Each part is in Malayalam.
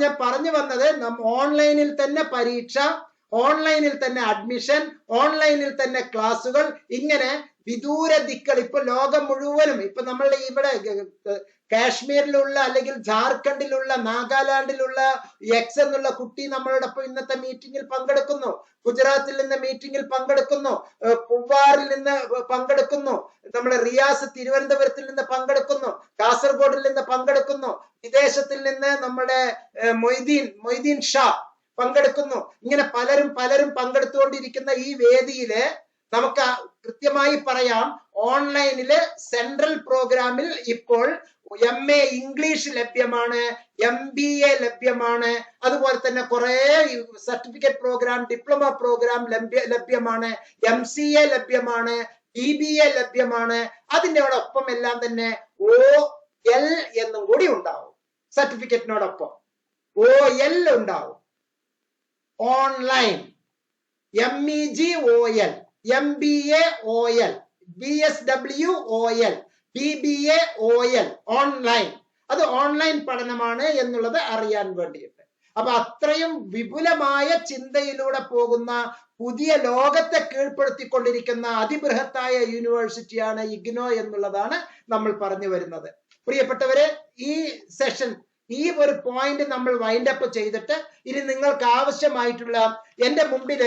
ഞാൻ പറഞ്ഞു വന്നത് നം- ഓൺലൈനിൽ തന്നെ പരീക്ഷ ഓൺലൈനിൽ തന്നെ അഡ്മിഷൻ ഓൺലൈനിൽ തന്നെ ക്ലാസ്സുകൾ ഇങ്ങനെ വിദൂര ദിക്കൾ ഇപ്പൊ ലോകം മുഴുവനും ഇപ്പൊ നമ്മളുടെ ഇവിടെ കാശ്മീരിലുള്ള അല്ലെങ്കിൽ ജാർഖണ്ഡിലുള്ള നാഗാലാൻഡിലുള്ള എക്സ് എന്നുള്ള കുട്ടി നമ്മളോടൊപ്പം ഇന്നത്തെ മീറ്റിംഗിൽ പങ്കെടുക്കുന്നു. ഗുജറാത്തിൽ നിന്ന് മീറ്റിംഗിൽ പങ്കെടുക്കുന്നു. പൂവാറിൽ നിന്ന് പങ്കെടുക്കുന്നു. നമ്മുടെ റിയാസ് തിരുവനന്തപുരത്തിൽ നിന്ന് പങ്കെടുക്കുന്നു. കാസർഗോഡിൽ നിന്ന് പങ്കെടുക്കുന്നു. വിദേശത്തിൽ നിന്ന് നമ്മുടെ മൊയ്തീൻ മൊയ്തീൻ ഷാ പങ്കെടുക്കുന്നു. ഇങ്ങനെ പലരും പലരും പങ്കെടുത്തുകൊണ്ടിരിക്കുന്ന ഈ വേദിയിൽ നമുക്ക് കൃത്യമായി പറയാം. ഓൺലൈനിൽ സെൻട്രൽ പ്രോഗ്രാമിൽ ഇപ്പോൾ എം എ ഇംഗ്ലീഷ് ലഭ്യമാണ് എം ബി എ ലഭ്യമാണ്. അതുപോലെ തന്നെ കുറെ സർട്ടിഫിക്കറ്റ് പ്രോഗ്രാം ഡിപ്ലോമ പ്രോഗ്രാം ലഭ്യ ലഭ്യമാണ്. എം സി എ ലഭ്യമാണ് ഡി ബി എ ലഭ്യമാണ്. അതിന്റെ ഒപ്പം എല്ലാം തന്നെ ഒ എൽ എന്നും കൂടി ഉണ്ടാവും. സർട്ടിഫിക്കറ്റിനോടൊപ്പം ഒ എൽ ഉണ്ടാവും. Online. M E G O L M B A O L B S W O L B A O L online അത് ഓൺലൈൻ പഠനമാണ് എന്നുള്ളത് അറിയാൻ വേണ്ടിയിട്ട്. അപ്പൊ അത്രയും വിപുലമായ ചിന്തയിലൂടെ പോകുന്ന പുതിയ ലോകത്തെ കീഴ്പ്പെടുത്തിക്കൊണ്ടിരിക്കുന്ന അതിബൃഹത്തായ യൂണിവേഴ്സിറ്റിയാണ് ഇഗ്നോ എന്നുള്ളതാണ് നമ്മൾ പറഞ്ഞു വരുന്നത്. പ്രിയപ്പെട്ടവരെ ഈ സെഷൻ ഈ ഒരു പോയിന്റ് നമ്മൾ വൈൻഡ് അപ്പ് ചെയ്തിട്ട് ഇനി നിങ്ങൾക്ക് ആവശ്യമായിട്ടുള്ള എന്റെ മുമ്പിൽ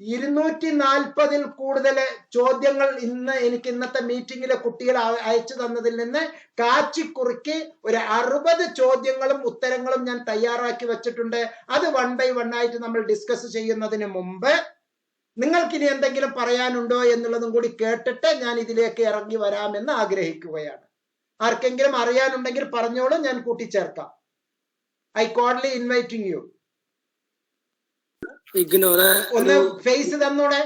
ഇരുന്നൂറ്റി നാൽപ്പതിൽ കൂടുതൽ ചോദ്യങ്ങൾ ഇന്ന് എനിക്ക് ഇന്നത്തെ മീറ്റിംഗിലെ കുട്ടികൾ അയച്ചു തന്നതിൽ നിന്ന് കാച്ചിക്കുറുക്കി ഒരു അറുപത് ചോദ്യങ്ങളും ഉത്തരങ്ങളും ഞാൻ തയ്യാറാക്കി വെച്ചിട്ടുണ്ട്. അത് വൺ ബൈ വൺ ആയിട്ട് നമ്മൾ ഡിസ്കസ് ചെയ്യുന്നതിന് മുമ്പ് നിങ്ങൾക്ക് ഇനി എന്തെങ്കിലും പറയാനുണ്ടോ എന്നുള്ളതും കൂടി കേട്ടിട്ട് ഞാൻ ഇതിലേക്ക് ഇറങ്ങി വരാമെന്ന് ആഗ്രഹിക്കുകയാണ്. ആർക്കെങ്കിലും അറിയാനുണ്ടെങ്കിൽ പറഞ്ഞോളൂ ഞാൻ കൂട്ടിച്ചേർക്കാം. I cordially inviting you ignore ഒന്ന് ഫേസ് തന്നൂടെ.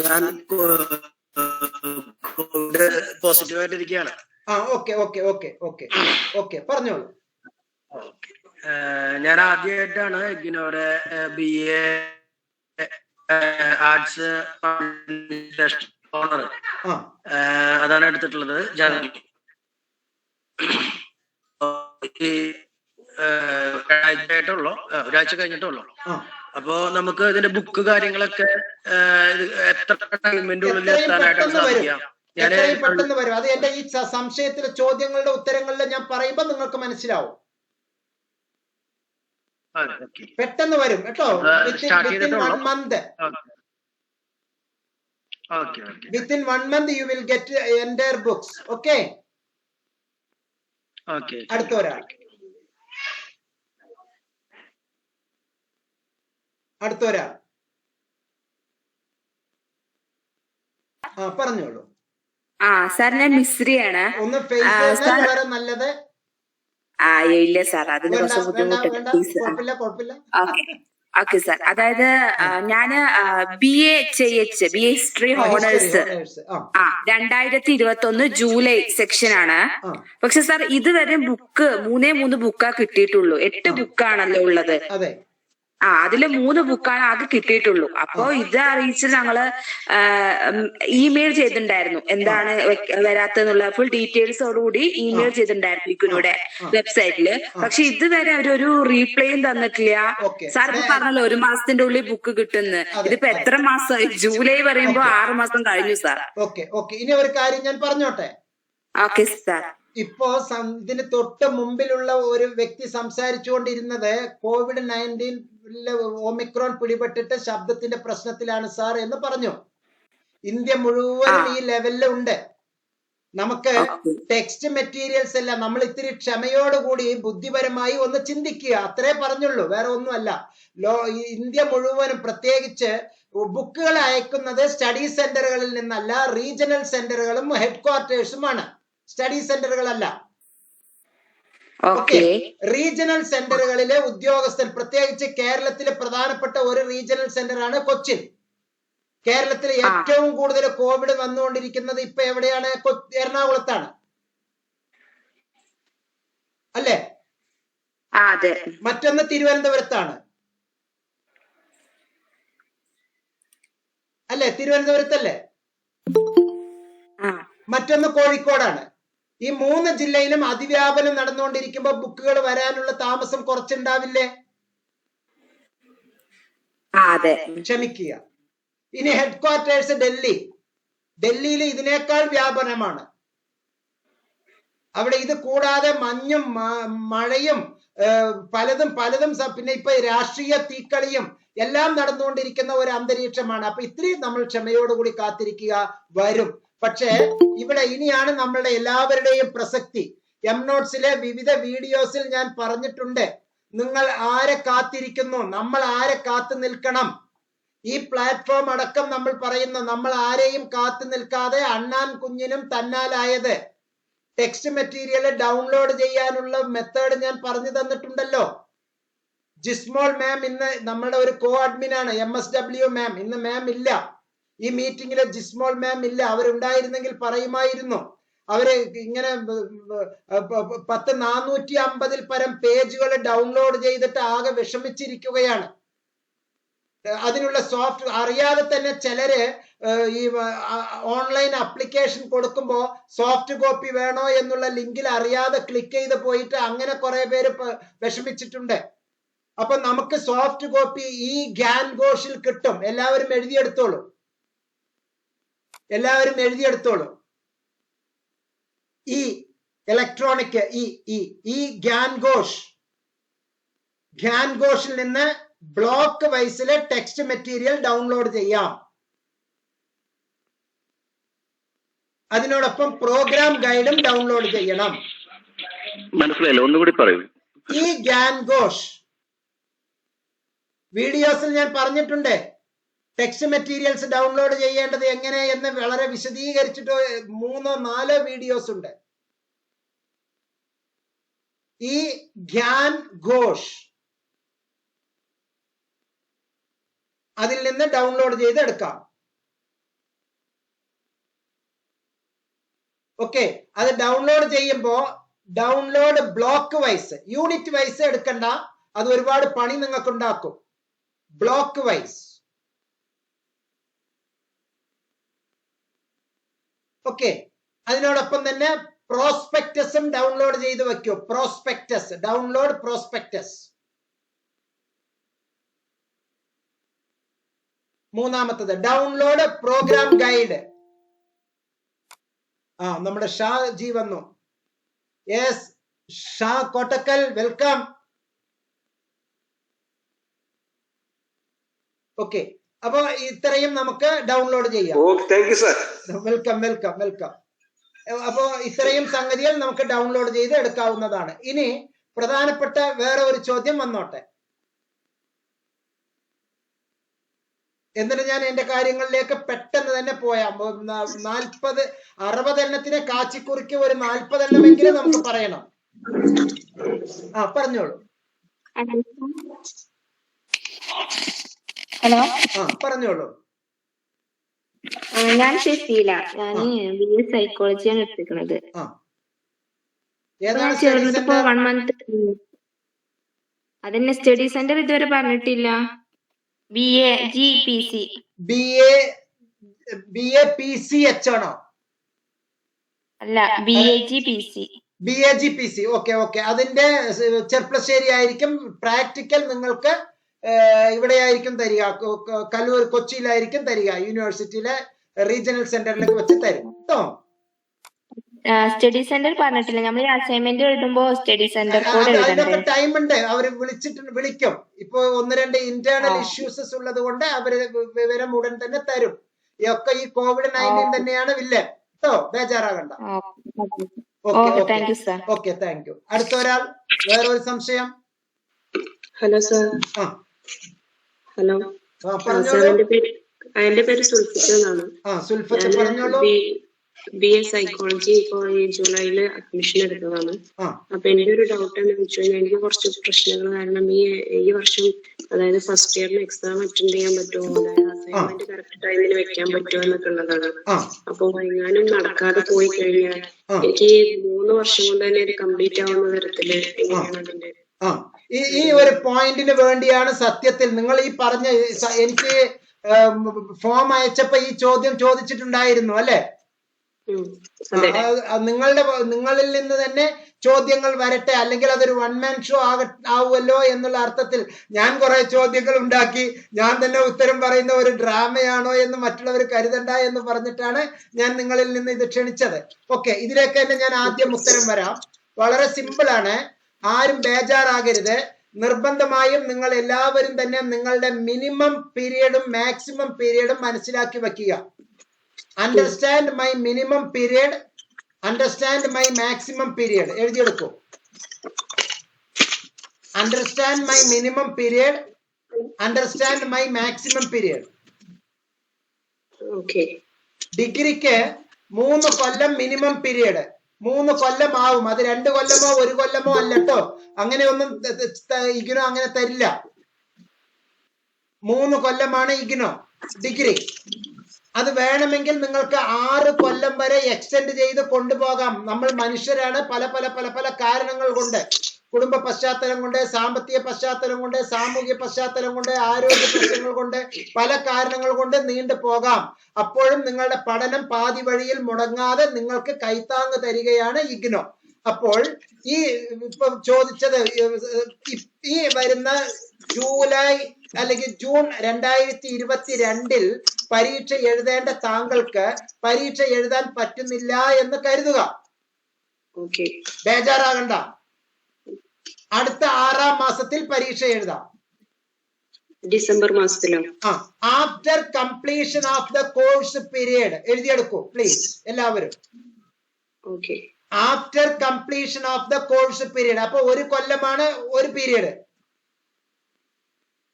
ഞാൻ പോസിറ്റീവ് ആയിട്ടിരിക്കുകയാണ് ആ okay okay okay okay okay പറഞ്ഞോളൂ. ഞാൻ ആദ്യമായിട്ടാണ് ഇഗ്നോറെ ബി എ ആർട്സ് ഓണർ. അതാണ് എടുത്തിട്ടുള്ളത്. ജനറൽ. ഏഹ്, ഒരാഴ്ച കഴിഞ്ഞിട്ടുള്ളൂ അപ്പോ നമുക്ക് ഇതിന്റെ ബുക്ക് കാര്യങ്ങളൊക്കെ എത്ര ടൈമിന്റെ ഉള്ളിൽ എത്താനായിട്ട് സാധിക്കാം എത്രയും പെട്ടെന്ന് വരും. അത് എന്റെ ഈ സംശയത്തിലെ ചോദ്യങ്ങളുടെ ഉത്തരങ്ങളിൽ ഞാൻ പറയുമ്പോ നിങ്ങൾക്ക് മനസ്സിലാവും. പെട്ടെന്ന് വരും കേട്ടോ. Within. One month within one month you will get entire books okay അടുത്ത ഒരാൾ. അടുത്ത ഒരാൾ. ആ പറഞ്ഞോളൂ. ആ സാർ ഞാൻ മിശ്രിയാണ് ഒന്ന് ഫേസ് നല്ലത്. ആ ഇല്ല സാർ. അതിന് കുറച്ച് ബുദ്ധിമുട്ടുണ്ട്. ഓക്കെ. Okay sir. അതായത് ഞാൻ B A H B A history honours ആ രണ്ടായിരത്തി ഇരുപത്തി ഒന്ന് ജൂലൈ സെക്ഷൻ ആണ്. പക്ഷെ സാർ ഇതുവരെ ബുക്ക് മൂന്നേ മൂന്ന് ബുക്കാ കിട്ടിയിട്ടുള്ളൂ. എട്ട് ബുക്കാണല്ലോ ഉള്ളത്. ആ അതിൽ മൂന്ന് ബുക്കാണ് ആകെ കിട്ടിയിട്ടുള്ളൂ. അപ്പോ ഇത് അറിയിച്ച് ഞങ്ങൾ ഇമെയിൽ ചെയ്തിട്ടുണ്ടായിരുന്നു. എന്താണ് വരാത്തെന്നുള്ള ഫുൾ ഡീറ്റെയിൽസോടുകൂടി ഇമെയിൽ ചെയ്തിട്ടുണ്ടായിരുന്നു ഇക്കുനൂടെ വെബ്സൈറ്റിൽ പക്ഷെ ഇതുവരെ അവരൊരു റീപ്ലേയും തന്നിട്ടില്ല. സാർ ഇപ്പൊ പറഞ്ഞല്ലോ ഒരു മാസത്തിന്റെ ഉള്ളിൽ ബുക്ക് കിട്ടുന്നു. ഇതിപ്പോ എത്ര മാസമായി ജൂലൈ പറയുമ്പോ ആറ് മാസം കഴിഞ്ഞു സാർ. Okay okay. ഇനി ഒരു കാര്യം ഞാൻ പറഞ്ഞോട്ടെ? Okay sir. ഇപ്പോ ഇതിന് തൊട്ട് മുമ്പിലുള്ള ഒരു വ്യക്തി സംസാരിച്ചുകൊണ്ടിരുന്നത് കോവിഡ് നയന്റീൻ ഓമിക്രോൺ പിടിപെട്ടിട്ട് ശബ്ദത്തിന്റെ പ്രശ്നത്തിലാണ് സാർ എന്ന് പറഞ്ഞു. ഇന്ത്യ മുഴുവനും ഈ ലെവലിൽ ഉണ്ട്. നമുക്ക് ടെക്സ്റ്റ് മെറ്റീരിയൽസ് എല്ലാം നമ്മൾ ഇത്തിരി ക്ഷമയോടുകൂടി ബുദ്ധിപരമായി ഒന്ന് ചിന്തിക്കുക. അത്രേ പറഞ്ഞുള്ളൂ വേറെ ഒന്നുമല്ല. ലോ ഇന്ത്യ മുഴുവനും പ്രത്യേകിച്ച് ബുക്കുകൾ അയക്കുന്നത് സ്റ്റഡി സെന്ററുകളിൽ നിന്നല്ല റീജിയണൽ സെന്ററുകളും ഹെഡ് ക്വാർട്ടേഴ്സുമാണ് സ്റ്റഡി സെന്ററുകളല്ല ഓക്കെ റീജിയണൽ സെന്ററുകളിലെ ഉദ്യോഗസ്ഥർ പ്രത്യേകിച്ച് കേരളത്തിലെ പ്രധാനപ്പെട്ട ഒരു റീജിയണൽ സെന്റർ ആണ് കൊച്ചിൻ കേരളത്തിൽ ഏറ്റവും കൂടുതൽ കോവിഡ് വന്നുകൊണ്ടിരിക്കുന്നത് ഇപ്പൊ എവിടെയാണ്? എറണാകുളത്താണ്. അല്ലേ? മറ്റൊന്ന് തിരുവനന്തപുരത്താണ്. അല്ലേ? തിരുവനന്തപുരത്തല്ലേ? മറ്റൊന്ന് കോഴിക്കോടാണ്. ഈ മൂന്ന് ജില്ലയിലും അതിവ്യാപനം നടന്നുകൊണ്ടിരിക്കുമ്പോൾ ബുക്കുകൾ വരാനുള്ള താമസം കുറച്ചുണ്ടാവില്ലേ? ക്ഷമിക്കുക. ഇനി ഹെഡ് ക്വാർട്ടേഴ്സ് ഡൽഹി. ഡൽഹിയിൽ ഇതിനേക്കാൾ വ്യാപനമാണ്. അവിടെ ഇത് കൂടാതെ മഞ്ഞും മഴയും പലതും പലതും പിന്നെ ഇപ്പൊ രാഷ്ട്രീയ തീക്കളിയും എല്ലാം നടന്നുകൊണ്ടിരിക്കുന്ന ഒരു അന്തരീക്ഷമാണ്. അപ്പൊ ഇത്രയും നമ്മൾ ക്ഷമയോടുകൂടി കാത്തിരിക്കുക. വരും. പക്ഷേ ഇവിടെ ഇനിയാണ് നമ്മളുടെ എല്ലാവരുടെയും പ്രസക്തി. എം നോട്ട്സിലെ വിവിധ വീഡിയോസിൽ ഞാൻ പറഞ്ഞിട്ടുണ്ട്. നിങ്ങൾ ആരെ കാത്തിരിക്കുന്നു? നമ്മൾ ആരെ കാത്തു നിൽക്കണം? ഈ പ്ലാറ്റ്ഫോം അടക്കം നമ്മൾ പറയുന്ന നമ്മൾ ആരെയും കാത്തു നിൽക്കാതെ അണ്ണാൻ കുഞ്ഞിനും തന്നാലായത്. ടെക്സ്റ്റ് മെറ്റീരിയൽ ഡൗൺലോഡ് ചെയ്യാനുള്ള മെത്തേഡ് ഞാൻ പറഞ്ഞു തന്നിട്ടുണ്ടല്ലോ. ജിസ്മോൾ മാം ഇന്ന് നമ്മളുടെ ഒരു കോ അഡ്മിൻ ആണ് എം എസ് ഡബ്ല്യു മാം ഇന്ന് മാം ഇല്ല. ഈ മീറ്റിംഗിലെ ജിസ്മോൾ മാം ഇല്ല അവരുണ്ടായിരുന്നെങ്കിൽ പറയുമായിരുന്നു. അവർ ഇങ്ങനെ പത്ത് നാനൂറ്റി അമ്പതിൽ പരം പേജുകൾ ഡൗൺലോഡ് ചെയ്തിട്ട് ആകെ വിഷമിച്ചിരിക്കുകയാണ്. അതിനുള്ള സോഫ്റ്റ് അറിയാതെ തന്നെ ചിലര് ഈ ഓൺലൈൻ അപ്ലിക്കേഷൻ കൊടുക്കുമ്പോൾ സോഫ്റ്റ് കോപ്പി വേണോ എന്നുള്ള ലിങ്കിൽ അറിയാതെ ക്ലിക്ക് ചെയ്ത് പോയിട്ട് അങ്ങനെ കുറെ പേര് വിഷമിച്ചിട്ടുണ്ട്. അപ്പൊ നമുക്ക് സോഫ്റ്റ് കോപ്പി ഈ ഗ്യാൻ ഘോഷിൽ കിട്ടും. എല്ലാവരും എഴുതിയെടുത്തോളൂ. എല്ലാവരും എഴുതിയെടുത്തോളൂ. ഈ ഇലക്ട്രോണിക് ഈ ഈ ഈ ഗ്യാൻ ഘോഷ്. ഗ്യാൻ ഘോഷിൽ നിന്ന് ബ്ലോക്ക് വൈസിലെ ടെക്സ്റ്റ് മെറ്റീരിയൽ ഡൗൺലോഡ് ചെയ്യാം. അതിനോടൊപ്പം പ്രോഗ്രാം ഗൈഡും ഡൗൺലോഡ് ചെയ്യണം. മനസ്സിലായില്ല? ഒന്നുകൂടി പറയൂ. ഈ ഗ്യാൻ ഘോഷ്. വീഡിയോസിൽ ഞാൻ പറഞ്ഞിട്ടുണ്ട്. ടെക്സ്റ്റ് മെറ്റീരിയൽസ് ഡൗൺലോഡ് ചെയ്യേണ്ടത് എങ്ങനെ എന്ന് വളരെ വിശദീകരിച്ചിട്ട് മൂന്നോ നാലോ വീഡിയോസ് ഉണ്ട്. ഈ ഗ്യാൻ ഘോഷ് അതിൽ നിന്ന് ഡൗൺലോഡ് ചെയ്ത് എടുക്കാം ഓക്കെ അത് ഡൗൺലോഡ് ചെയ്യുമ്പോ download block wise unit wise എടുക്കണ്ട. അത് ഒരുപാട് പണി നിങ്ങൾക്ക് ഉണ്ടാക്കും ബ്ലോക്ക് വൈസ് ഓക്കെ അതിനോടൊപ്പം തന്നെ പ്രോസ്പെക്ടസും ഡൗൺലോഡ് ചെയ്ത് വെക്കൂ പ്രോസ്പെക്ടസ് ഡൗൺലോഡ് പ്രോസ്പെക്ടസ് മൂന്നാമത്തത് ഡൗൺലോഡ് പ്രോഗ്രാം ഗൈഡ് ആ നമ്മുടെ ഷാ ജി വന്നു. Yes Sha Kottakkal welcome okay അപ്പൊ ഇത്രയും നമുക്ക് ഡൗൺലോഡ് ചെയ്യാം. Okay thank sir welcome welcome welcome അപ്പോ ഇത്രയും സംഗതികൾ നമുക്ക് ഡൗൺലോഡ് ചെയ്ത് എടുക്കാവുന്നതാണ്. ഇനി പ്രധാനപ്പെട്ട വേറെ ഒരു ചോദ്യം വന്നോട്ടെ. എന്നിട്ട് ഞാൻ എന്റെ കാര്യങ്ങളിലേക്ക് പെട്ടെന്ന് തന്നെ പോയാം. നാൽപ്പത് അറുപത് എണ്ണത്തിനെ കാച്ചിക്കുറിക്ക് ഒരു നാൽപ്പത് എണ്ണമെങ്കിലും നമുക്ക് പറയണം. ആ പറഞ്ഞോളൂ. ഹലോ? ആ പറഞ്ഞോളൂ. ഞാൻ ഷെഫീല ഞാൻ ബി എ സൈക്കോളജിയാണ് എടുത്തിരിക്കുന്നത്. ഞാൻ വൺ മന്ത് അതന്നെ സ്റ്റഡി സെന്റർ ഇതുവരെ പറഞ്ഞിട്ടില്ല. B A G P C B A B A P C H ആണോ? അല്ല B A G P C B A G P C okay okay അതിന്റെ ചെർപ്പളശ്ശേരി ആയിരിക്കും. പ്രാക്ടിക്കൽ നിങ്ങൾക്ക് ഏഹ്, ഇവിടെ ആയിരിക്കും തരിക കല്ലൂർ കൊച്ചിയിലായിരിക്കും തരിക. യൂണിവേഴ്സിറ്റിയിലെ റീജിയണൽ സെന്ററിലേക്ക് വെച്ച് തരും. കേട്ടോ? സ്റ്റഡി സെന്റർ പറഞ്ഞിട്ടില്ല. നമ്മൾ അസൈൻമെന്റ് എഴുതുമ്പോ സ്റ്റഡി സെന്റർ അതിനൊക്കെ ടൈം ഉണ്ട് അവർ വിളിച്ചിട്ട് വിളിക്കും. ഇപ്പൊ ഒന്ന് രണ്ട് ഇന്റേണൽ. ഇഷ്യൂസസ് ഉള്ളത് കൊണ്ട് അവർ വിവരം ഉടൻ തന്നെ തരും. ഈ ഒക്കെ ഈ കോവിഡ് നയന്റീൻ. തന്നെയാണ് വില്ല. കേട്ടോ? ബേജാറാകണ്ട. Okay okay. Thank you sir okay thank you അടുത്ത ഒരാൾ വേറൊരു സംശയം? ഹലോ സാർ ആ. ഹലോ. സാർ എന്റെ പേര് എന്റെ പേര് എന്നാണ്. ബി എ സൈക്കോളജി ഇപ്പൊ ഈ ജൂലൈയിൽ അഡ്മിഷൻ എടുത്തതാണ്. അപ്പൊ എന്റെ ഒരു ഡൗട്ട് എന്ന് വെച്ച് കഴിഞ്ഞാൽ എനിക്ക് കുറച്ച് പ്രശ്നങ്ങൾ കാരണം ഈ ഈ വർഷം അതായത് ഫസ്റ്റ് ഇയറിന് എക്സാം അറ്റൻഡ് ചെയ്യാൻ പറ്റുമോ? അസൈൻമെന്റ് കറക്റ്റ് ടൈമിൽ വെക്കാൻ പറ്റുമോ എന്നൊക്കെ ഉള്ളതാണ് അപ്പൊ എങ്ങാനും നടക്കാതെ പോയി കഴിഞ്ഞാൽ. എനിക്ക് മൂന്ന് വർഷം കൊണ്ട് തന്നെ ഇത് കംപ്ലീറ്റ് ആവുന്ന തരത്തിൽ എങ്ങനെയാണ് അതിന്റെ ഈ ഈ ഒരു പോയിന്റിന് വേണ്ടിയാണ് സത്യത്തിൽ നിങ്ങൾ ഈ പറഞ്ഞ എനിക്ക് ഫോം അയച്ചപ്പോ ഈ ചോദ്യം ചോദിച്ചിട്ടുണ്ടായിരുന്നു അല്ലെ? നിങ്ങളുടെ നിങ്ങളിൽ നിന്ന് തന്നെ ചോദ്യങ്ങൾ വരട്ടെ അല്ലെങ്കിൽ അതൊരു വൺ മാൻ ഷോ ആക ആവുമല്ലോ എന്നുള്ള അർത്ഥത്തിൽ ഞാൻ കുറെ ചോദ്യങ്ങൾ ഉണ്ടാക്കി ഞാൻ തന്നെ ഉത്തരം പറയുന്ന ഒരു ഡ്രാമയാണോ എന്ന് മറ്റുള്ളവർ കരുതണ്ട എന്ന് പറഞ്ഞിട്ടാണ് ഞാൻ നിങ്ങളിൽ നിന്ന് ഇത് ക്ഷണിച്ചത്. ഓക്കെ ഇതിലേക്ക് തന്നെ ഞാൻ ആദ്യം ഉത്തരം വരാം. വളരെ സിമ്പിൾ ആണ്. ആരും ബേജാറാകരുത്. നിർബന്ധമായും നിങ്ങൾ എല്ലാവരും തന്നെ നിങ്ങളുടെ മിനിമം പീരീഡും മാക്സിമം പീരീഡും മനസ്സിലാക്കി വെക്കുക understand my minimum period understand my maximum period എഴുതിയെടുക്കൂ. Understand my minimum period understand my maximum period ഡിഗ്രിക്ക് മൂന്ന് കൊല്ലം മിനിമം പീരിയഡ് മൂന്ന് കൊല്ലമാവും. അത് രണ്ട് കൊല്ലമോ ഒരു കൊല്ലമോ അല്ലട്ടോ. അങ്ങനെയൊന്നും ഇഗ്നോ അങ്ങനെ തരില്ല. മൂന്ന് കൊല്ലമാണ് ഇഗ്നോ ഡിഗ്രി. അത് വേണമെങ്കിൽ നിങ്ങൾക്ക് ആറ് കൊല്ലം വരെ എക്സ്റ്റെൻഡ് ചെയ്ത് കൊണ്ടുപോകാം. നമ്മൾ മനുഷ്യരാണ്. പല പല പല പല കാരണങ്ങൾ കൊണ്ട്. കുടുംബ പശ്ചാത്തലം കൊണ്ട് സാമ്പത്തിക പശ്ചാത്തലം കൊണ്ട് സാമൂഹിക പശ്ചാത്തലം കൊണ്ട് ആരോഗ്യ പ്രശ്നങ്ങൾ കൊണ്ട് പല കാരണങ്ങൾ കൊണ്ട് നീണ്ടു പോകാം. അപ്പോഴും നിങ്ങളുടെ പഠനം പാതി വഴിയിൽ മുടങ്ങാതെ നിങ്ങൾക്ക് കൈത്താങ്ങ് തരികയാണ് ഇഗ്നോ. അപ്പോൾ ഈ ഇപ്പൊ ചോദിച്ചത് ഈ- വരുന്ന ജൂലൈ അല്ലെങ്കിൽ ജൂൺ രണ്ടായിരത്തി ഇരുപത്തി രണ്ടിൽ പരീക്ഷ എഴുതേണ്ട താങ്കൾക്ക് പരീക്ഷ എഴുതാൻ പറ്റുന്നില്ല എന്ന് കരുതുക. ബേജാറാകണ്ട. അടുത്ത ആറാം മാസത്തിൽ പരീക്ഷ എഴുതാം. ഡിസംബർ മാസത്തിലോ? ആ after completion of the course period എഴുതിയെടുക്കൂ please എല്ലാവരും. Okay after completion of the course period അപ്പൊ ഒരു കൊല്ലമാണ് ഒരു പീരിയഡ്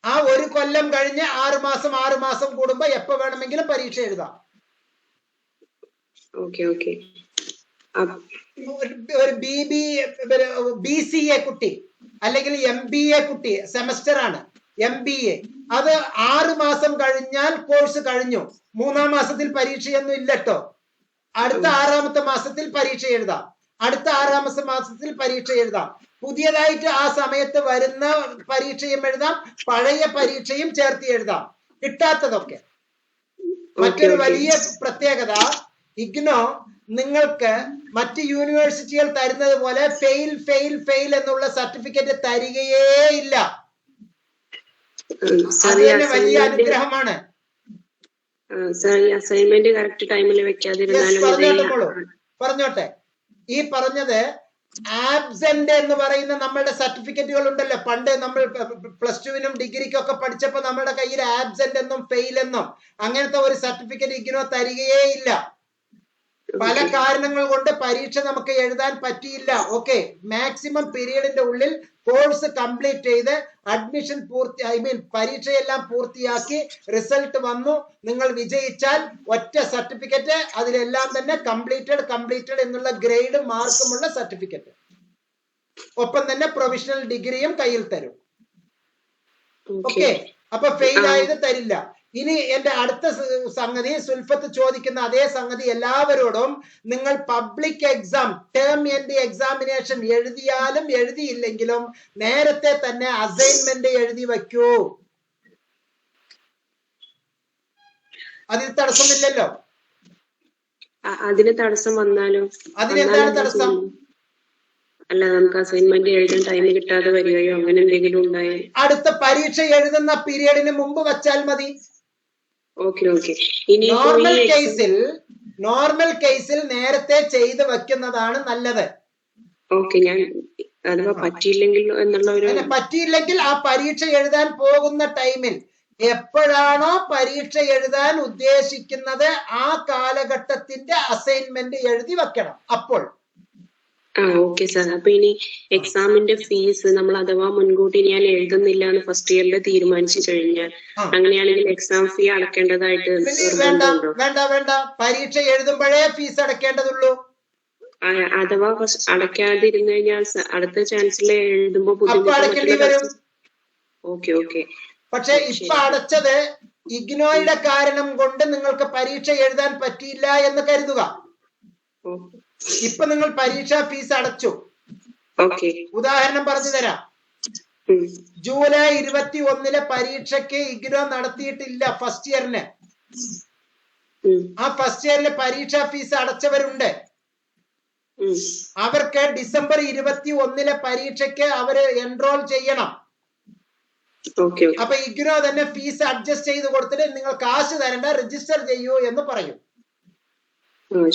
ആ ഒരു കൊല്ലം കഴിഞ്ഞ് ആറ് മാസം ആറ് മാസം കൂടുമ്പോ എപ്പോ വേണമെങ്കിലും പരീക്ഷ എഴുതാം. ഓക്കെ ഓക്കെ ഒരു- ഒരു B B B C A കുട്ടി. അല്ലെങ്കിൽ എം ബി എ കുട്ടി സെമസ്റ്റർ ആണ്. എം ബി എ അത് ആറ് മാസം കഴിഞ്ഞാൽ കോഴ്സ് കഴിഞ്ഞു. മൂന്നാം മാസത്തിൽ പരീക്ഷയൊന്നും ഇല്ലട്ടോ. അടുത്ത ആറാമത്തെ മാസത്തിൽ പരീക്ഷ എഴുതാം. അടുത്ത ആറാമത്തെ മാസത്തിൽ പരീക്ഷ എഴുതാം. പുതിയതായിട്ട് ആ സമയത്ത് വരുന്ന പരീക്ഷയും എഴുതാം പഴയ പരീക്ഷയും ചേർത്ത് എഴുതാം. കിട്ടാത്തതൊക്കെ. മറ്റൊരു വലിയ പ്രത്യേകത ഇഗ്നോ നിങ്ങൾക്ക് മറ്റ് യൂണിവേഴ്സിറ്റികൾ തരുന്നത് പോലെ ഫെയിൽ ഫെയിൽ ഫെയിൽ എന്നുള്ള സർട്ടിഫിക്കറ്റ് തരികയേ ഇല്ല. വലിയ അനുഗ്രഹമാണ്. അസൈൻമെന്റ് കറക്റ്റ് ടൈമിൽ വെക്കാതിരുന്നാലും പറഞ്ഞോട്ടെ ഈ പറഞ്ഞത് ആബ്സെന്റ് എന്ന് പറയുന്ന നമ്മളുടെ സർട്ടിഫിക്കറ്റുകൾ ഉണ്ടല്ലോ. പണ്ട് നമ്മൾ പ്ലസ് ടുവിനും ഡിഗ്രിക്കും ഒക്കെ പഠിച്ചപ്പോ നമ്മുടെ കയ്യിൽ ആബ്സെന്റ് എന്നും ഫെയിൽ എന്നും അങ്ങനത്തെ ഒരു സർട്ടിഫിക്കറ്റ് ഇഗ്നോ തരികയേ ഇല്ല. പല കാരണങ്ങൾ കൊണ്ട് പരീക്ഷ നമുക്ക് എഴുതാൻ പറ്റിയില്ല. ഓക്കെ മാക്സിമം പീരീഡിന്റെ ഉള്ളിൽ കോഴ്സ് കംപ്ലീറ്റ് ചെയ്ത് അഡ്മിഷൻ പൂർത്തി ഐ മീൻ പരീക്ഷയെല്ലാം പൂർത്തിയാക്കി റിസൾട്ട് വന്നു. നിങ്ങൾ വിജയിച്ചാൽ ഒറ്റ സർട്ടിഫിക്കറ്റ് അതിലെല്ലാം തന്നെ കംപ്ലീറ്റഡ് കംപ്ലീറ്റഡ് എന്നുള്ള ഗ്രേഡും മാർക്കുമുള്ള സർട്ടിഫിക്കറ്റ് ഒപ്പം തന്നെ പ്രൊവിഷണൽ ഡിഗ്രിയും കയ്യിൽ തരും. ഓക്കെ അപ്പൊ ഫെയിൽ. ആയത് തരില്ല. ഇനി എന്റെ അടുത്ത സംഗതി സുൽഫത്ത് ചോദിക്കുന്ന അതേ സംഗതി എല്ലാവരോടും നിങ്ങൾ public exam term end examination എഴുതിയാലും എഴുതിയില്ലെങ്കിലും നേരത്തെ തന്നെ അസൈൻമെന്റ് എഴുതി വയ്ക്കൂ. അതിൽ തടസ്സമില്ലല്ലോ? അതിന് തടസ്സം വന്നാലോ? അതിനെന്താണ് തടസ്സം? അല്ല നമുക്ക് അസൈൻമെന്റ് എഴുതാൻ ടൈം കിട്ടാതെ വരികയോ അങ്ങനെ എന്തെങ്കിലും ഉണ്ടായി അടുത്ത പരീക്ഷ എഴുതുന്ന പീരീഡിന് മുമ്പ് വച്ചാൽ മതി ഓക്കെ ഓക്കെ ഇനി ഇപ്പോ നോർമൽ കേസിൽ നോർമൽ കേസിൽ നേരത്തെ ചെയ്ത് വെക്കുന്നതാണ് നല്ലത്. ഓക്കെ ഞാൻ അഥവാ പറ്റിയില്ലെങ്കിൽ എന്നുള്ള ഒരു പറ്റിയില്ലെങ്കിൽ ആ പരീക്ഷ എഴുതാൻ പോകുന്ന ടൈമിൽ എപ്പോഴാണോ പരീക്ഷ എഴുതാൻ ഉദ്ദേശിക്കുന്നത് ആ കാലഘട്ടത്തിന്റെ അസൈൻമെന്റ് എഴുതി വെക്കണം അപ്പോൾ. ആ ഓക്കെ സാർ. അപ്പൊ ഇനി എക്സാമിന്റെ ഫീസ് നമ്മൾ അഥവാ മുൻകൂട്ടി ഞാൻ എഴുതുന്നില്ല എന്ന് ഫസ്റ്റ് ഇയറിൽ തീരുമാനിച്ചു കഴിഞ്ഞാൽ അങ്ങനെയാണെങ്കിൽ എക്സാം ഫീ അടക്കേണ്ടതായിട്ട് വേണ്ട വേണ്ട വേണ്ട. പരീക്ഷ എഴുതുമ്പോഴേ ഫീസ് അടക്കേണ്ടതുള്ളൂ. അഥവാ അടക്കാതിരുന്നു കഴിഞ്ഞാൽ അടുത്ത ചാൻസിൽ എഴുതുമ്പോ ഓക്കെ ഓക്കെ. പക്ഷെ ഇപ്പൊ അടച്ചത് ഇഗ്നോയുടെ കാരണം കൊണ്ട് നിങ്ങൾക്ക് പരീക്ഷ എഴുതാൻ പറ്റിയില്ല എന്ന് കരുതുക. ഇപ്പൊ നിങ്ങൾ പരീക്ഷാ ഫീസ് അടച്ചു. ഉദാഹരണം പറഞ്ഞു തരാം. ജൂലൈ ഇരുപത്തി ഒന്നിലെ പരീക്ഷയ്ക്ക് ഇഗ്നോ നടത്തിയിട്ടില്ല ഫസ്റ്റ് ഇയറിന് ആ ഫസ്റ്റ് ഇയറിലെ പരീക്ഷാ ഫീസ് അടച്ചവരുണ്ട്. അവർക്ക് ഡിസംബർ ഇരുപത്തി ഒന്നിലെ പരീക്ഷയ്ക്ക് അവർ എൻറോൾ ചെയ്യണം. അപ്പൊ ഇഗ്നോ തന്നെ ഫീസ് അഡ്ജസ്റ്റ് ചെയ്ത് കൊടുത്തിട്ട് നിങ്ങൾ കാശ് തരണ്ട രജിസ്റ്റർ ചെയ്യൂ എന്ന് പറയും.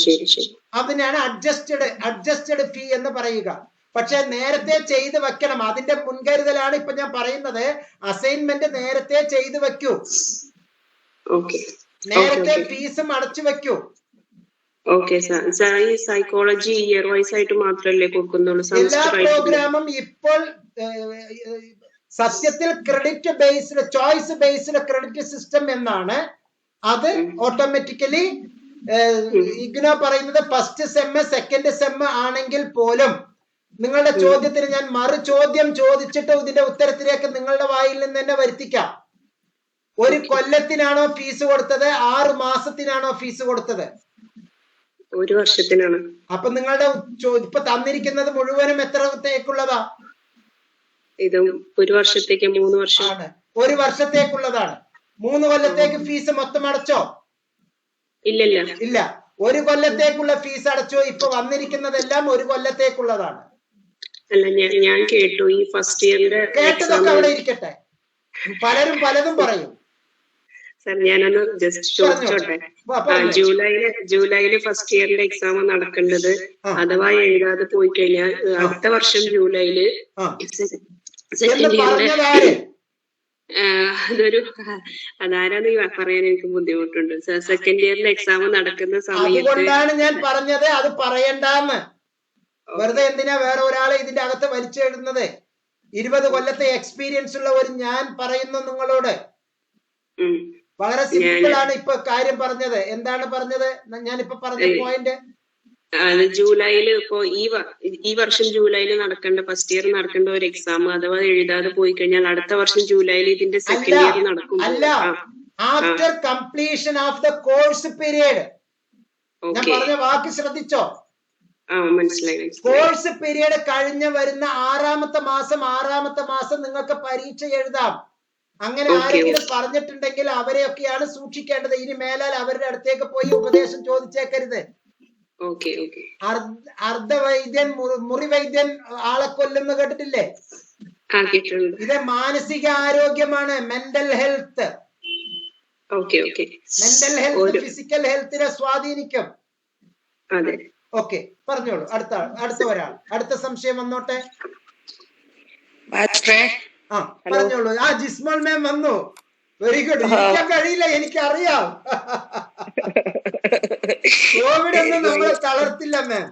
ശരി ശരി. അതിനാണ് അഡ്ജസ്റ്റഡ് അഡ്ജസ്റ്റഡ് ഫീ എന്ന് പറയുക. പക്ഷെ നേരത്തെ ചെയ്ത് വെക്കണം. അതിന്റെ മുൻകരുതലാണ് ഇപ്പൊ ഞാൻ പറയുന്നത്. അസൈൻമെന്റ് നേരത്തെ ചെയ്ത് വെക്കൂ. നേരത്തെ ഫീസ് അടച്ചു വെക്കൂ. ഓക്കെ സാർ സാർ ഈ സൈക്കോളജി ഇയർ വൈസ് ആയിട്ട് മാത്രമല്ലേ കൊടുക്കുന്നുള്ളൂ? എല്ലാ പ്രോഗ്രാമും ഇപ്പോൾ സത്യത്തിൽ credit based choice based credit system എന്നാണ്. അത് ഓട്ടോമാറ്റിക്കലി ഇഗ്നോ പറയുന്നത് ഫസ്റ്റ് സെമ്മ് സെക്കൻഡ് സെമ്മ് ആണെങ്കിൽ പോലും നിങ്ങളുടെ ചോദ്യത്തിന് ഞാൻ മറു ചോദ്യം ചോദിച്ചിട്ട് ഇതിന്റെ ഉത്തരത്തിലേക്ക് നിങ്ങളുടെ വായിൽ നിന്ന് തന്നെ വരുത്തിക്കാം. ഒരു കൊല്ലത്തിനാണോ ഫീസ് കൊടുത്തത്? ആറ് മാസത്തിനാണോ ഫീസ് കൊടുത്തത്? ഒരു വർഷത്തിനാണ്. അപ്പൊ നിങ്ങളുടെ ഇപ്പൊ തന്നിരിക്കുന്നത് മുഴുവനും എത്രത്തേക്കുള്ളതാ? ഇത് ഒരു വർഷത്തേക്ക് മൂന്ന് വർഷമാണ് ഒരു വർഷത്തേക്കുള്ളതാണ്. മൂന്ന് കൊല്ലത്തേക്ക് ഫീസ് മൊത്തം അടച്ചോ? ഇല്ല. ഒരു കൊല്ലത്തേക്കുള്ള ഫീസ് അടച്ചോ ഇപ്പൊ വന്നിരിക്കുന്നതെല്ലാം ഒരു കൊല്ലത്തേക്കുള്ളതാണ്. അല്ല ഞാൻ കേട്ടു. ഈ ഫസ്റ്റ് ഇയറിന്റെ കേട്ടതൊക്കെ അവിടെ ഇരിക്കട്ടെ. പലരും പലതും പറയും. സാർ ഞാനൊന്ന് ജസ്റ്റ് ചോദിച്ചോട്ടെ. ജൂലൈയിൽ ജൂലൈയിൽ ഫസ്റ്റ് ഇയറിന്റെ എക്സാം നടക്കേണ്ടത്. അഥവാ എഴുതാതെ പോയി കഴിഞ്ഞാൽ അടുത്ത വർഷം ജൂലൈയിൽ സെക്കൻഡ് ഇയറിന്റെ അതൊരു അതാരാന്ന് പറയാൻ എനിക്ക് ബുദ്ധിമുട്ടുണ്ട്. സെക്കൻഡ് ഇയറിൽ എക്സാം നടക്കുന്ന സമയത്ത് അതുകൊണ്ടാണ് ഞാൻ പറഞ്ഞത് അത് പറയണ്ടാന്ന്. വെറുതെ എന്തിനാ വേറെ ഒരാളെ ഇതിന്റെ അകത്ത് വലിച്ചെഴുതുന്നത് ഇരുപത് കൊല്ലത്തെ എക്സ്പീരിയൻസ് ഉള്ള ഒരു ഞാൻ പറയുന്നു നിങ്ങളോട്. വളരെ സിമ്പിൾ ആണ് ഇപ്പൊ കാര്യം പറഞ്ഞത്. എന്താണ് പറഞ്ഞത്? ഞാനിപ്പോ പറഞ്ഞ പോയിന്റ് അത് ജൂലൈയിൽ ഇപ്പോ ഈ ഈ വർഷം ജൂലൈയിൽ നടക്കേണ്ട ഫസ്റ്റ് ഇയർ നടക്കേണ്ട ഒരു എക്സാം അഥവാ എഴുതാതെ പോയി കഴിഞ്ഞാൽ അടുത്ത വർഷം ജൂലൈയിൽ ഇതിന്റെ സെക്കൻഡ് ഇയർ നടക്കും അല്ല after completion of the course period ഞാൻ പറഞ്ഞ വാക്ക് ശ്രദ്ധിച്ചോ? കോഴ്സ് പീരിയഡ് കഴിഞ്ഞ് വരുന്ന ആറാമത്തെ മാസം ആറാമത്തെ മാസം നിങ്ങൾക്ക് പരീക്ഷ എഴുതാം. അങ്ങനെ ആരെങ്കിലും പറഞ്ഞിട്ടുണ്ടെങ്കിൽ അവരെയൊക്കെയാണ് സൂക്ഷിക്കേണ്ടത്. ഇനി മേലാൽ അവരുടെ അടുത്തേക്ക് പോയി ഉപദേശം ചോദിച്ചേക്കരുത്. അർദ്ധവൈദ്യൻ മുറി- മുറിവൈദ്യൻ ആളെ കൊല്ലുന്ന കേട്ടിട്ടില്ലേ? ഇത് മാനസിക ആരോഗ്യമാണ് mental health okay okay. Mental health physical ഹെൽത്തിനെ സ്വാധീനിക്കും. അതെ. ഓക്കെ പറഞ്ഞോളൂ. അടുത്ത അടുത്ത ഒരാൾ. അടുത്ത സംശയം വന്നോട്ടെ? ആ പറഞ്ഞോളൂ. ആ ജിസ്മോൾ മാം വന്നു. വെരി ഗുഡ് കഴിയില്ല കഴിയില്ല എനിക്കറിയാം. കോവിഡ് ഒന്നും നമ്മളെ തളർത്തില്ല മാം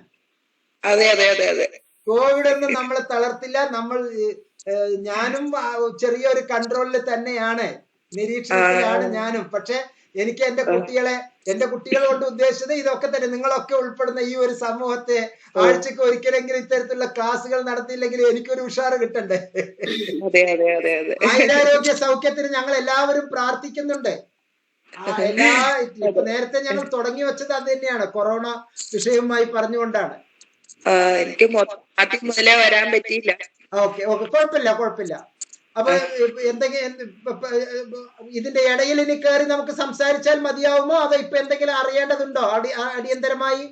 അതെ അതെ അതെ അതെ. കോവിഡ് ഒന്നും നമ്മളെ തളർത്തില്ല. നമ്മൾ ഞാനും ചെറിയൊരു കൺട്രോളിൽ തന്നെയാണ്. നിരീക്ഷണത്തിലാണ് ഞാനും. പക്ഷെ എനിക്ക് എന്റെ കുട്ടികളെ എന്റെ കുട്ടികൾ കൊണ്ട് ഉദ്ദേശിച്ചത് ഇതൊക്കെ തന്നെ. നിങ്ങളൊക്കെ ഉൾപ്പെടുന്ന ഈ ഒരു സമൂഹത്തെ ആഴ്ചക്ക് ഒരിക്കലെങ്കിലും ഇത്തരത്തിലുള്ള ക്ലാസ്സുകൾ നടത്തിയില്ലെങ്കിൽ എനിക്കൊരു ഉഷാറ് കിട്ടണ്ടേ? ആയുരാരോഗ്യ സൗഖ്യത്തിന് ഞങ്ങൾ എല്ലാവരും പ്രാർത്ഥിക്കുന്നുണ്ട്. എല്ലാ ഇപ്പൊ നേരത്തെ ഞങ്ങൾ തുടങ്ങി വെച്ചത് അത് തന്നെയാണ്. കൊറോണ വിഷയവുമായി പറഞ്ഞുകൊണ്ടാണ്. എനിക്ക് ആദ്യം മുതലേ വരാൻ പറ്റിയില്ല. Okay okay. കുഴപ്പമില്ല കുഴപ്പമില്ല. അപ്പൊ എന്തെങ്കിലും ഇതിന്റെ ഇടയിൽ ഇനി കയറി നമുക്ക് സംസാരിച്ചാൽ മതിയാവുമോ? അതോ ഇപ്പൊ എന്തെങ്കിലും അറിയേണ്ടതുണ്ടോ? അടി അടിയന്തരമായി?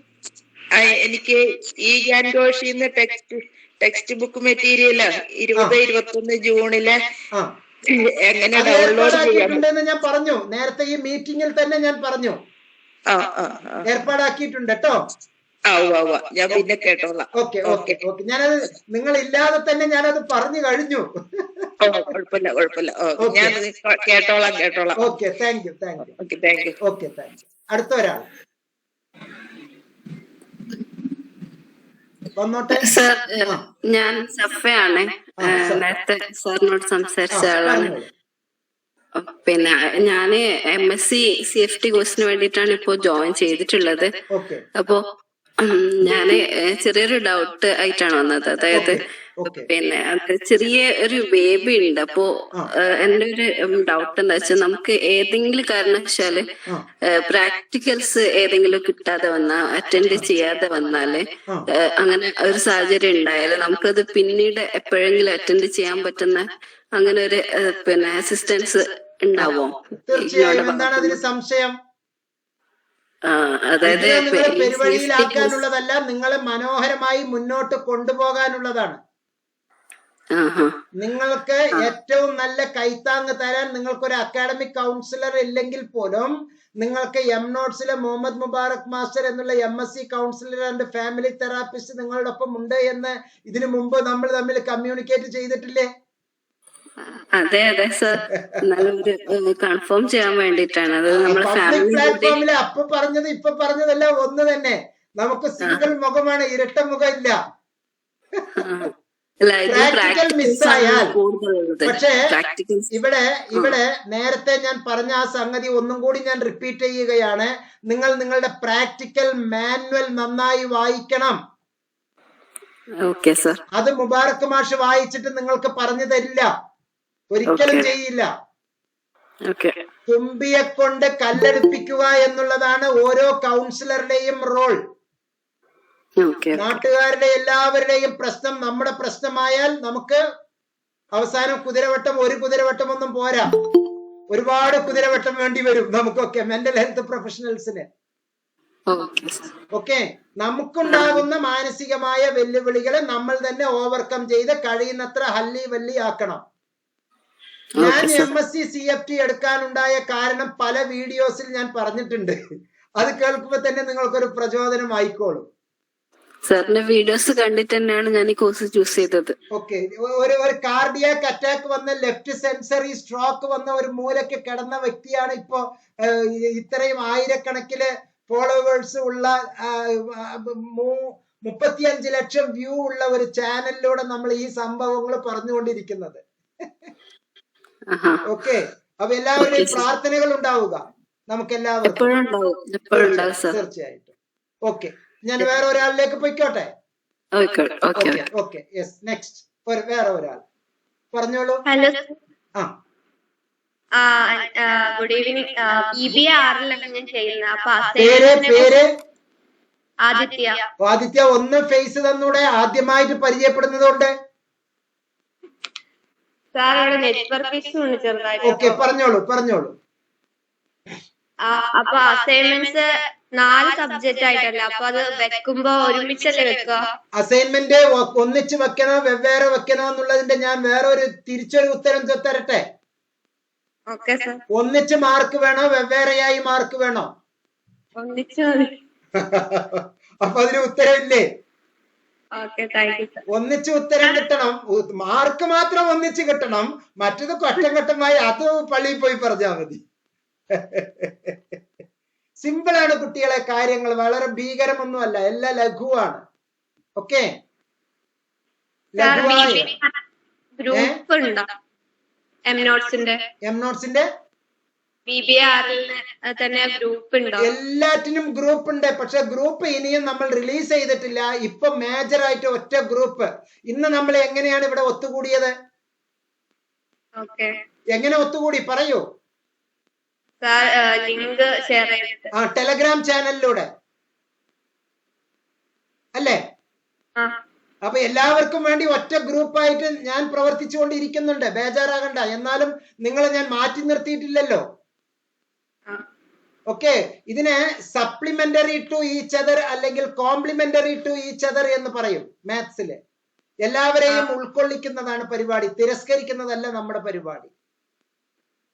എനിക്ക് ഈ ഗ്യാൻ ഘോഷിന്ന് ടെക്സ്റ്റ് ടെക്സ്റ്റ് ബുക്ക് മെറ്റീരിയൽ ഇരുപത് ഇരുപത്തൊന്ന് ജൂണിലെ ആ. എങ്ങനെ ഡൗൺലോഡ് ചെയ്യാം ഏർപ്പാടാക്കിയിട്ടുണ്ടെന്ന് ഞാൻ പറഞ്ഞു. നേരത്തെ ഈ മീറ്റിംഗിൽ തന്നെ ഞാൻ പറഞ്ഞു. ഏർപ്പാടാക്കിയിട്ടുണ്ട് കേട്ടോ. ഞാൻ പിന്നെ കേട്ടോളാം. Okay okay okay. ഞാനത് നിങ്ങൾ ഇല്ലാതെ തന്നെ ഞാനത് പറഞ്ഞു കഴിഞ്ഞു. കുഴപ്പമില്ല കുഴപ്പമില്ല. ഞാൻ കേട്ടോളാം കേട്ടോളാം. Okay thank you thank you okay thank you okay thank you അടുത്ത ഒരാൾ. വന്നോട്ടെ. സർ ഞാൻ സഫയാണ്. നേരത്തെ സാറിനോട് സംസാരിച്ച ആളാണ്. പിന്നെ ഞാൻ M S C C F T കോഴ്സിന് വേണ്ടിട്ടാണ് ഇപ്പോ ജോയിൻ ചെയ്തിട്ടുള്ളത്. അപ്പോ ഞാൻ ചെറിയൊരു ഡൗട്ട് ആയിട്ടാണ് വന്നത്. അതായത് പിന്നെ ചെറിയ ഒരു ബേബി ഉണ്ട്. അപ്പോ. എന്റെ ഒരു ഡൗട്ട് എന്താ വെച്ചാൽ നമുക്ക് ഏതെങ്കിലും കാരണവശാൽ പ്രാക്ടിക്കൽസ് ഏതെങ്കിലും കിട്ടാതെ വന്നാൽ അറ്റൻഡ് ചെയ്യാതെ വന്നാൽ അങ്ങനെ ഒരു സാഹചര്യം ഉണ്ടായാൽ നമുക്കത് പിന്നീട് എപ്പോഴെങ്കിലും അറ്റൻഡ് ചെയ്യാൻ പറ്റുന്ന അങ്ങനെ ഒരു പിന്നെ അസിസ്റ്റൻസ് ഉണ്ടാവോ? തീർച്ചയായും. എന്താണ് അതിന് സംശയം? അതായത് നിങ്ങളെ പെരുവഴിയിലാക്കാനുള്ളതല്ല നിങ്ങളെ മനോഹരമായി മുന്നോട്ട് കൊണ്ടുപോകാനുള്ളതാണ്. നിങ്ങൾക്ക് ഏറ്റവും നല്ല കൈത്താങ് തരാൻ നിങ്ങൾക്ക് ഒരു അക്കാഡമിക് കൗൺസിലർ ഇല്ലെങ്കിൽ പോലും നിങ്ങൾക്ക് എം നോട്ട്സിലെ മുഹമ്മദ് മുബാറക് മാസ്റ്റർ എന്നുള്ള M S C counsellor and family therapist നിങ്ങളുടെ ഒപ്പം ഉണ്ട് എന്ന് ഇതിനു മുമ്പ് നമ്മൾ തമ്മിൽ കമ്മ്യൂണിക്കേറ്റ് ചെയ്തിട്ടില്ലേ? അതെ അതെ സർ കൺഫേം ചെയ്യാൻ വേണ്ടിട്ടാണ് അത് നമ്മൾ പ്ലാറ്റ്ഫോമിൽ അപ്പൊ പറഞ്ഞത് ഇപ്പൊ പറഞ്ഞതെല്ലാം ഒന്ന് തന്നെ. നമുക്ക് സിംഗിൾ മുഖമാണ് ഇരട്ട മുഖം ഇല്ല മിസ്സായാൽ പക്ഷേ ഇവിടെ ഇവിടെ നേരത്തെ ഞാൻ പറഞ്ഞ ആ സംഗതി ഒന്നും കൂടി ഞാൻ റിപ്പീറ്റ് ചെയ്യുകയാണ്. നിങ്ങൾ നിങ്ങളുടെ പ്രാക്ടിക്കൽ മാനുവൽ നന്നായി വായിക്കണം. ഓക്കെ സർ അത് മുബാറക്ക് മാഷ് വായിച്ചിട്ട് നിങ്ങൾക്ക് പറഞ്ഞു തരില്ല. ഒരിക്കലും ചെയ്യില്ല. ഓക്കെ തുമ്പിയെ കൊണ്ട് കല്ലെടുപ്പിക്കുക എന്നുള്ളതാണ് ഓരോ കൗൺസിലറുടെയും റോൾ നാട്ടുകാരുടെ എല്ലാവരുടെയും പ്രശ്നം നമ്മുടെ പ്രശ്നമായാൽ നമുക്ക് അവസാനം കുതിരവട്ടം ഒരു കുതിരവട്ടം ഒന്നും പോരാ. ഒരുപാട് കുതിരവട്ടം വേണ്ടി വരും നമുക്കൊക്കെ മെന്റൽ ഹെൽത്ത് പ്രൊഫഷണൽസിന് ഓക്കെ നമുക്കുണ്ടാകുന്ന മാനസികമായ വെല്ലുവിളികളെ നമ്മൾ തന്നെ ഓവർകം ചെയ്ത് കഴിയുന്നത്ര ഹല്ലി വല്ലി ആക്കണം. ഞാൻ M S C C F T എടുക്കാനുണ്ടായ കാരണം പല വീഡിയോസിൽ ഞാൻ പറഞ്ഞിട്ടുണ്ട്. അത് കേൾക്കുമ്പോൾ തന്നെ നിങ്ങൾക്കൊരു പ്രചോദനം ആയിക്കോളും. സാറിന്റെ വീഡിയോസ് കണ്ടിട്ട് തന്നെയാണ് ഞാൻ ഈ കോഴ്സ് ചൂസ് ചെയ്തത്. ഓക്കെ ഒരു ഒരു കാർഡിയാക് അറ്റാക്ക് വന്ന ലെഫ്റ്റ് സെൻസറി സ്ട്രോക്ക് വന്ന ഒരു മൂലയ്ക്ക് കിടന്ന വ്യക്തിയാണ് ഇപ്പോ ഇത്രയും ആയിരക്കണക്കിന് ഫോളോവേഴ്സ് ഉള്ള മുപ്പത്തിയഞ്ച് ലക്ഷം വ്യൂ ഉള്ള ഒരു ചാനലിലൂടെ നമ്മൾ ഈ സംഭവങ്ങൾ പറഞ്ഞുകൊണ്ടിരിക്കുന്നത്. ഓക്കെ അപ്പൊ എല്ലാവരുടെയും പ്രാർത്ഥനകൾ ഉണ്ടാവുക. നമുക്ക് എല്ലാവർക്കും തീർച്ചയായിട്ടും. ഓക്കെ ഞാൻ വേറെ ഒരാളിലേക്ക് പൊയ്ക്കോട്ടെ? Okay okay okay okay. Yes next വേറെ ഒരാൾ. പറഞ്ഞോളൂ. ഹലോ. ആ. ഗുഡ് ഈവനിങ് ബി ബി ആറിലാണ് ഞാൻ ചെയ്യുന്നത്? അപ്പൊ പേര് ആദിത്യ. ആദിത്യ ഒന്ന് ഫേസ് തന്നൂടെ. ആദ്യമായിട്ട് പരിചയപ്പെടുന്നതുകൊണ്ട്. സാർ അവിടെ നെറ്റ്വർക്ക് ഇഷ്യൂ ഉണ്ട് ഓക്കെ പറഞ്ഞോളൂ പറഞ്ഞോളൂ. അപ്പൊ അസൈൻമെന്റ്സ് നാല് സബ്ജക്റ്റ് ആയിട്ടല്ല? അപ്പൊ അത് വെക്കുമ്പോ ഒരുമിച്ചല്ലേ വെക്കുക? അസൈൻമെന്റ് ഒന്നിച്ച് വെക്കണോ വെവ്വേറെ വെക്കണോ എന്നുള്ളതിന്റെ ഞാൻ വേറെ ഒരു തിരിച്ചൊരു ഉത്തരം തരട്ടെ? Okay sir. ഒന്നിച്ച് മാർക്ക് വേണോ വെവ്വേറെയായി മാർക്ക് വേണോ? ഒന്നിച്ച് മതി. അപ്പൊ അതിന് ഉത്തരവില്ലേ? ഒന്നിച്ച് ഉത്തരം കിട്ടണം. മാർക്ക് മാത്രം ഒന്നിച്ച് കിട്ടണം. മറ്റത് ഘട്ടം ഘട്ടമായി അത് പള്ളിയിൽ പോയി പറഞ്ഞാൽ മതി. സിമ്പിൾ ആണ് കുട്ടികളെ കാര്യങ്ങൾ. വളരെ ഭീകരമൊന്നുമല്ല. എല്ലാം ലഘുവാണ്. ഓക്കെ എല്ലാറ്റിനും ഗ്രൂപ്പ് ഉണ്ട് പക്ഷെ ഗ്രൂപ്പ് ഇനിയും നമ്മൾ റിലീസ് ചെയ്തിട്ടില്ല. ഇപ്പൊ മേജർ ആയിട്ട് ഒറ്റ ഗ്രൂപ്പ്. ഇന്ന് നമ്മൾ എങ്ങനെയാണ് ഇവിടെ ഒത്തുകൂടിയത്? എങ്ങനെ ഒത്തുകൂടി? പറയൂ. ലിങ്ക് ഷെയർ ചെയ്തിട്ട്. ആ ടെലഗ്രാം ചാനലിലൂടെ. അല്ലേ? അപ്പൊ എല്ലാവർക്കും വേണ്ടി ഒറ്റ ഗ്രൂപ്പായിട്ട് ഞാൻ പ്രവർത്തിച്ചുകൊണ്ടിരിക്കുന്നുണ്ട്. ബേജാറാകണ്ട. എന്നാലും നിങ്ങളെ ഞാൻ മാറ്റി നിർത്തിയിട്ടില്ലല്ലോ. ഓക്കെ. ഇതിനെ സപ്ലിമെന്ററി ടു ഈച്ച് അതർ അല്ലെങ്കിൽ കോംപ്ലിമെന്ററി ടു ഈച്ച് അതർ എന്ന് പറയും മാത്സിൽ. എല്ലാവരെയും ഉൾക്കൊള്ളിക്കുന്നതാണ് പരിപാടി. തിരസ്കരിക്കുന്നതല്ല നമ്മുടെ പരിപാടി.